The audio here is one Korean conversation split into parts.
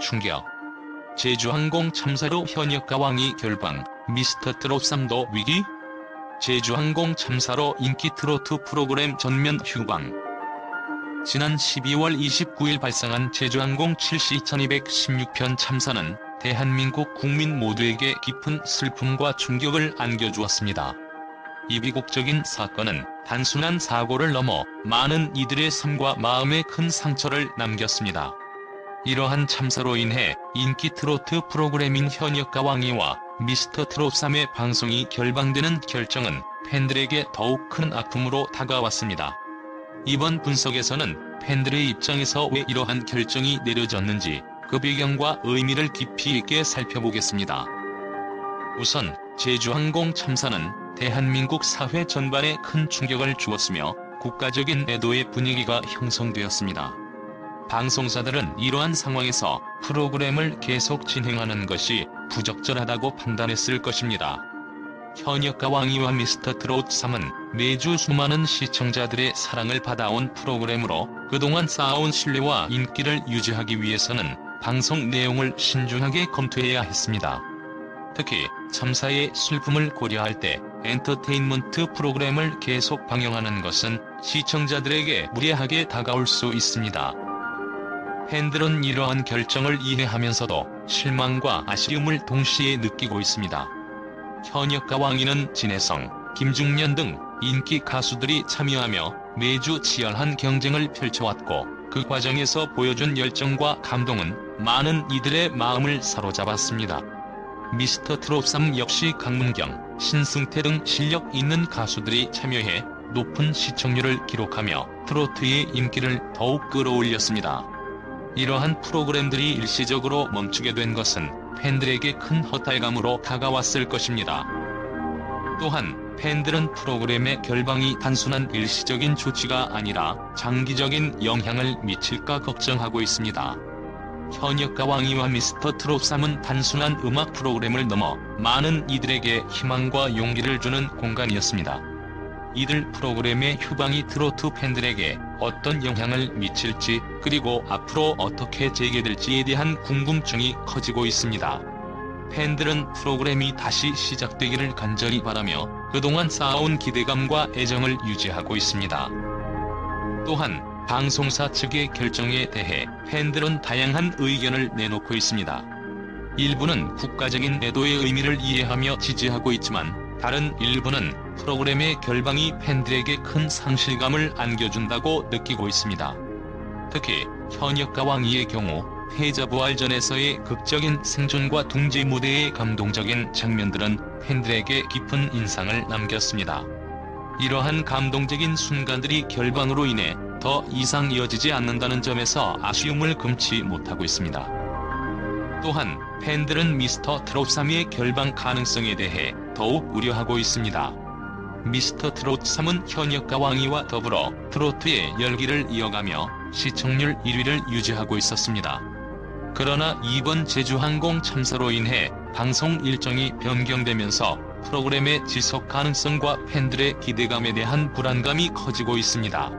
충격. 제주항공 참사로 현역 가 왕이 결방, 미스터 트롯 3도 위기? 제주항공 참사로 인기 트로트 프로그램 전면 휴방. 지난 12월 29일 발생한 제주항공 7시 2216편 참사는 대한민국 국민 모두에게 깊은 슬픔과 충격을 안겨주었습니다. 이 비극적인 사건은 단순한 사고를 넘어 많은 이들의 삶과 마음에 큰 상처를 남겼습니다. 이러한 참사로 인해 인기 트로트 프로그램인 현역가 왕이와 미스터 트롯 3의 방송이 결방되는 결정은 팬들에게 더욱 큰 아픔으로 다가왔습니다. 이번 분석에서는 팬들의 입장에서 왜 이러한 결정이 내려졌는지 그 배경과 의미를 깊이 있게 살펴보겠습니다. 우선 제주항공 참사는 대한민국 사회 전반에 큰 충격을 주었으며 국가적인 애도의 분위기가 형성되었습니다. 방송사들은 이러한 상황에서 프로그램을 계속 진행하는 것이 부적절하다고 판단했을 것입니다. 현역가 왕이와 미스터 트롯 3은 매주 수많은 시청자들의 사랑을 받아온 프로그램으로 그동안 쌓아온 신뢰와 인기를 유지하기 위해서는 방송 내용을 신중하게 검토해야 했습니다. 특히 참사의 슬픔을 고려할 때 엔터테인먼트 프로그램을 계속 방영하는 것은 시청자들에게 무례하게 다가올 수 있습니다. 팬들은 이러한 결정을 이해하면서도 실망과 아쉬움을 동시에 느끼고 있습니다. 현역가 왕이는 진혜성, 김중년 등 인기 가수들이 참여하며 매주 치열한 경쟁을 펼쳐왔고 그 과정에서 보여준 열정과 감동은 많은 이들의 마음을 사로잡았습니다. 미스터 트롯 3 역시 강문경, 신승태 등 실력 있는 가수들이 참여해 높은 시청률을 기록하며 트로트의 인기를 더욱 끌어올렸습니다. 이러한 프로그램들이 일시적으로 멈추게 된 것은 팬들에게 큰 허탈감으로 다가왔을 것입니다. 또한 팬들은 프로그램의 결방이 단순한 일시적인 조치가 아니라 장기적인 영향을 미칠까 걱정하고 있습니다. 현역 가 왕이와 미스터 트롯 3은 단순한 음악 프로그램을 넘어 많은 이들에게 희망과 용기를 주는 공간이었습니다. 이들 프로그램의 휴방이 트로트 팬들에게 어떤 영향을 미칠지 그리고 앞으로 어떻게 재개될지에 대한 궁금증이 커지고 있습니다. 팬들은 프로그램이 다시 시작되기를 간절히 바라며 그동안 쌓아온 기대감과 애정을 유지하고 있습니다. 또한 방송사 측의 결정에 대해 팬들은 다양한 의견을 내놓고 있습니다. 일부는 국가적인 애도의 의미를 이해하며 지지하고 있지만 다른 일부는 프로그램의 결방이 팬들에게 큰 상실감을 안겨준다고 느끼고 있습니다. 특히 현역 가 왕이의 경우 패자 부활전에서의 극적인 생존과 둥지 무대의 감동적인 장면들은 팬들에게 깊은 인상을 남겼습니다. 이러한 감동적인 순간들이 결방으로 인해 더 이상 이어지지 않는다는 점에서 아쉬움을 금치 못하고 있습니다. 또한 팬들은 미스터 트롯 3의 결방 가능성에 대해 더욱 우려하고 있습니다. 미스터 트롯 3은 현역가 왕이와 더불어 트로트의 열기를 이어가며 시청률 1위를 유지하고 있었습니다. 그러나 이번 제주항공 참사로 인해 방송 일정이 변경되면서 프로그램의 지속 가능성과 팬들의 기대감에 대한 불안감이 커지고 있습니다.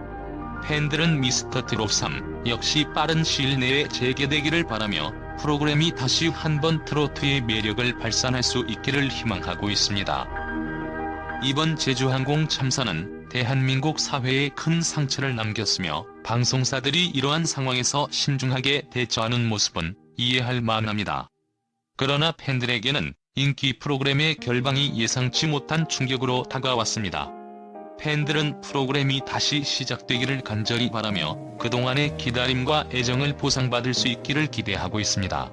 팬들은 미스터 트롯 3 역시 빠른 시일 내에 재개되기를 바라며 프로그램이 다시 한번 트로트의 매력을 발산할 수 있기를 희망하고 있습니다. 이번 제주항공 참사는 대한민국 사회에 큰 상처를 남겼으며 방송사들이 이러한 상황에서 신중하게 대처하는 모습은 이해할 만합니다. 그러나 팬들에게는 인기 프로그램의 결방이 예상치 못한 충격으로 다가왔습니다. 팬들은 프로그램이 다시 시작되기를 간절히 바라며 그동안의 기다림과 애정을 보상받을 수 있기를 기대하고 있습니다.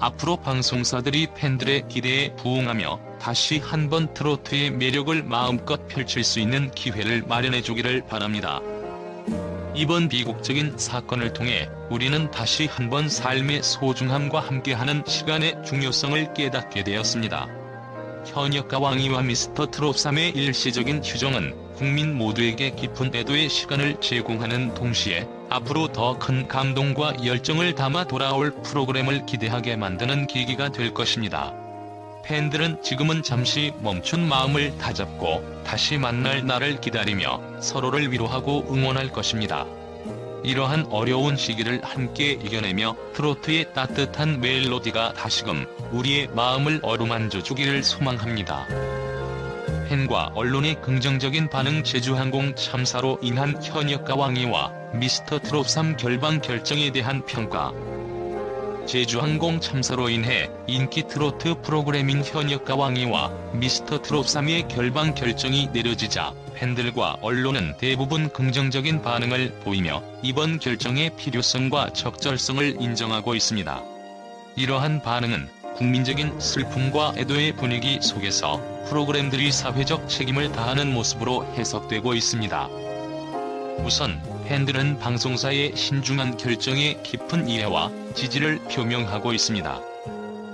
앞으로 방송사들이 팬들의 기대에 부응하며 다시 한번 트로트의 매력을 마음껏 펼칠 수 있는 기회를 마련해 주기를 바랍니다. 이번 비극적인 사건을 통해 우리는 다시 한번 삶의 소중함과 함께하는 시간의 중요성을 깨닫게 되었습니다. 현역가 왕이와 미스터 트롯 3의 일시적인 휴정은 국민 모두에게 깊은 애도의 시간을 제공하는 동시에 앞으로 더 큰 감동과 열정을 담아 돌아올 프로그램을 기대하게 만드는 계기가 될 것입니다. 팬들은 지금은 잠시 멈춘 마음을 다잡고 다시 만날 날을 기다리며 서로를 위로하고 응원할 것입니다. 이러한 어려운 시기를 함께 이겨내며 트로트의 따뜻한 멜로디가 다시금 우리의 마음을 어루만져 주기를 소망합니다. 팬과 언론의 긍정적인 반응 제주항공 참사로 인한 현역가 왕이와 미스터 트롯 3 결방 결정에 대한 평가 제주항공 참사로 인해 인기 트로트 프로그램인 현역가 왕이와 미스터 트롯 3의 결방 결정이 내려지자 팬들과 언론은 대부분 긍정적인 반응을 보이며 이번 결정의 필요성과 적절성을 인정하고 있습니다. 이러한 반응은 국민적인 슬픔과 애도의 분위기 속에서 프로그램들이 사회적 책임을 다하는 모습으로 해석되고 있습니다. 우선 팬들은 방송사의 신중한 결정에 깊은 이해와 지지를 표명하고 있습니다.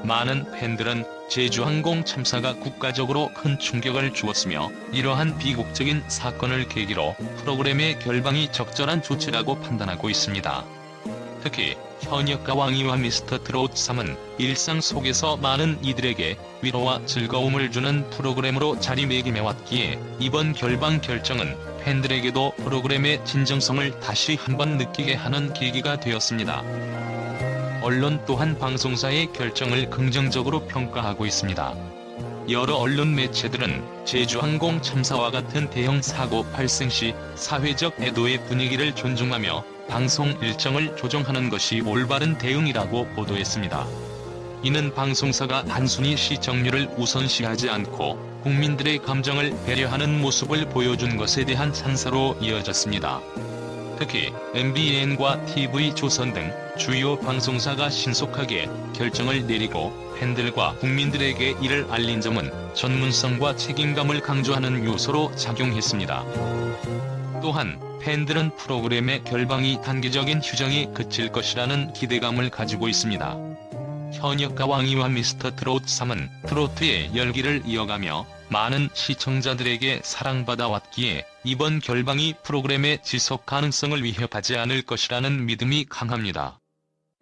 많은 팬들은 제주항공 참사가 국가적으로 큰 충격을 주었으며 이러한 비극적인 사건을 계기로 프로그램의 결방이 적절한 조치라고 판단하고 있습니다. 특히 현역가 왕이와 미스터 트롯 3은 일상 속에서 많은 이들에게 위로와 즐거움을 주는 프로그램으로 자리매김해 왔기에 이번 결방 결정은 팬들에게도 프로그램의 진정성을 다시 한번 느끼게 하는 계기가 되었습니다. 언론 또한 방송사의 결정을 긍정적으로 평가하고 있습니다. 여러 언론 매체들은 제주항공 참사와 같은 대형 사고 발생 시 사회적 애도의 분위기를 존중하며 방송 일정을 조정하는 것이 올바른 대응이라고 보도했습니다. 이는 방송사가 단순히 시청률을 우선시하지 않고 국민들의 감정을 배려하는 모습을 보여준 것에 대한 찬사로 이어졌습니다. 특히 MBN과 TV조선 등 주요 방송사가 신속하게 결정을 내리고 팬들과 국민들에게 이를 알린 점은 전문성과 책임감을 강조하는 요소로 작용했습니다. 또한 팬들은 프로그램의 결방이 단기적인 휴정이 그칠 것이라는 기대감을 가지고 있습니다. 현역가 왕이와 미스터 트롯 3은 트로트의 열기를 이어가며 많은 시청자들에게 사랑받아 왔기에 이번 결방이 프로그램의 지속 가능성을 위협하지 않을 것이라는 믿음이 강합니다.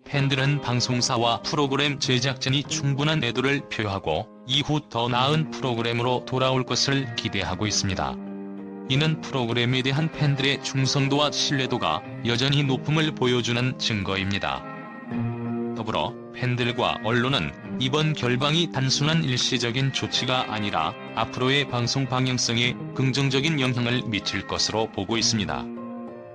팬들은 방송사와 프로그램 제작진이 충분한 애도를 표하고 이후 더 나은 프로그램으로 돌아올 것을 기대하고 있습니다. 이는 프로그램에 대한 팬들의 충성도와 신뢰도가 여전히 높음을 보여주는 증거입니다. 더불어 팬들과 언론은 이번 결방이 단순한 일시적인 조치가 아니라 앞으로의 방송 방향성에 긍정적인 영향을 미칠 것으로 보고 있습니다.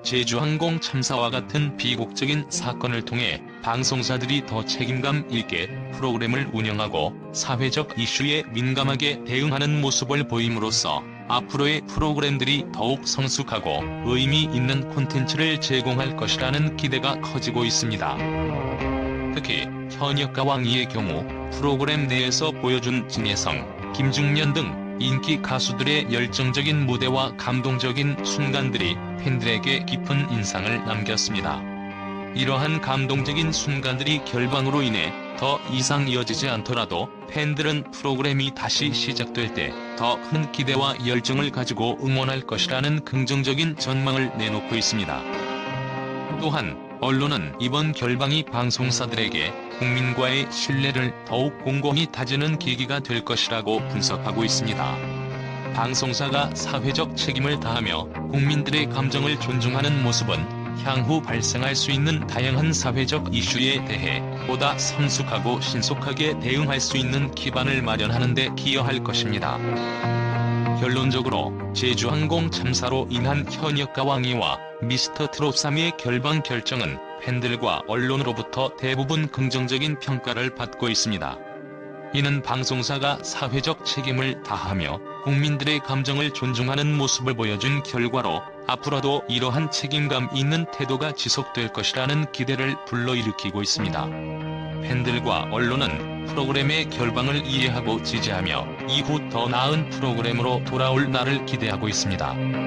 제주항공 참사와 같은 비극적인 사건을 통해 방송사들이 더 책임감 있게 프로그램을 운영하고 사회적 이슈에 민감하게 대응하는 모습을 보임으로써 앞으로의 프로그램들이 더욱 성숙하고 의미 있는 콘텐츠를 제공할 것이라는 기대가 커지고 있습니다. 특히 현역가 왕이의 경우 프로그램 내에서 보여준 진혜성, 김중년 등 인기 가수들의 열정적인 무대와 감동적인 순간들이 팬들에게 깊은 인상을 남겼습니다. 이러한 감동적인 순간들이 결방으로 인해 더 이상 이어지지 않더라도 팬들은 프로그램이 다시 시작될 때 더 큰 기대와 열정을 가지고 응원할 것이라는 긍정적인 전망을 내놓고 있습니다. 또한 언론은 이번 결방이 방송사들에게 국민과의 신뢰를 더욱 공공히 다지는 계기가 될 것이라고 분석하고 있습니다. 방송사가 사회적 책임을 다하며 국민들의 감정을 존중하는 모습은 향후 발생할 수 있는 다양한 사회적 이슈에 대해 보다 성숙하고 신속하게 대응할 수 있는 기반을 마련하는 데 기여할 것입니다. 결론적으로 제주항공 참사로 인한 현역가 왕이와 미스터 트롯 3의 결방 결정은 팬들과 언론으로부터 대부분 긍정적인 평가를 받고 있습니다. 이는 방송사가 사회적 책임을 다하며 국민들의 감정을 존중하는 모습을 보여준 결과로 앞으로도 이러한 책임감 있는 태도가 지속될 것이라는 기대를 불러일으키고 있습니다. 팬들과 언론은 프로그램의 결방을 이해하고 지지하며 이후 더 나은 프로그램으로 돌아올 날을 기대하고 있습니다.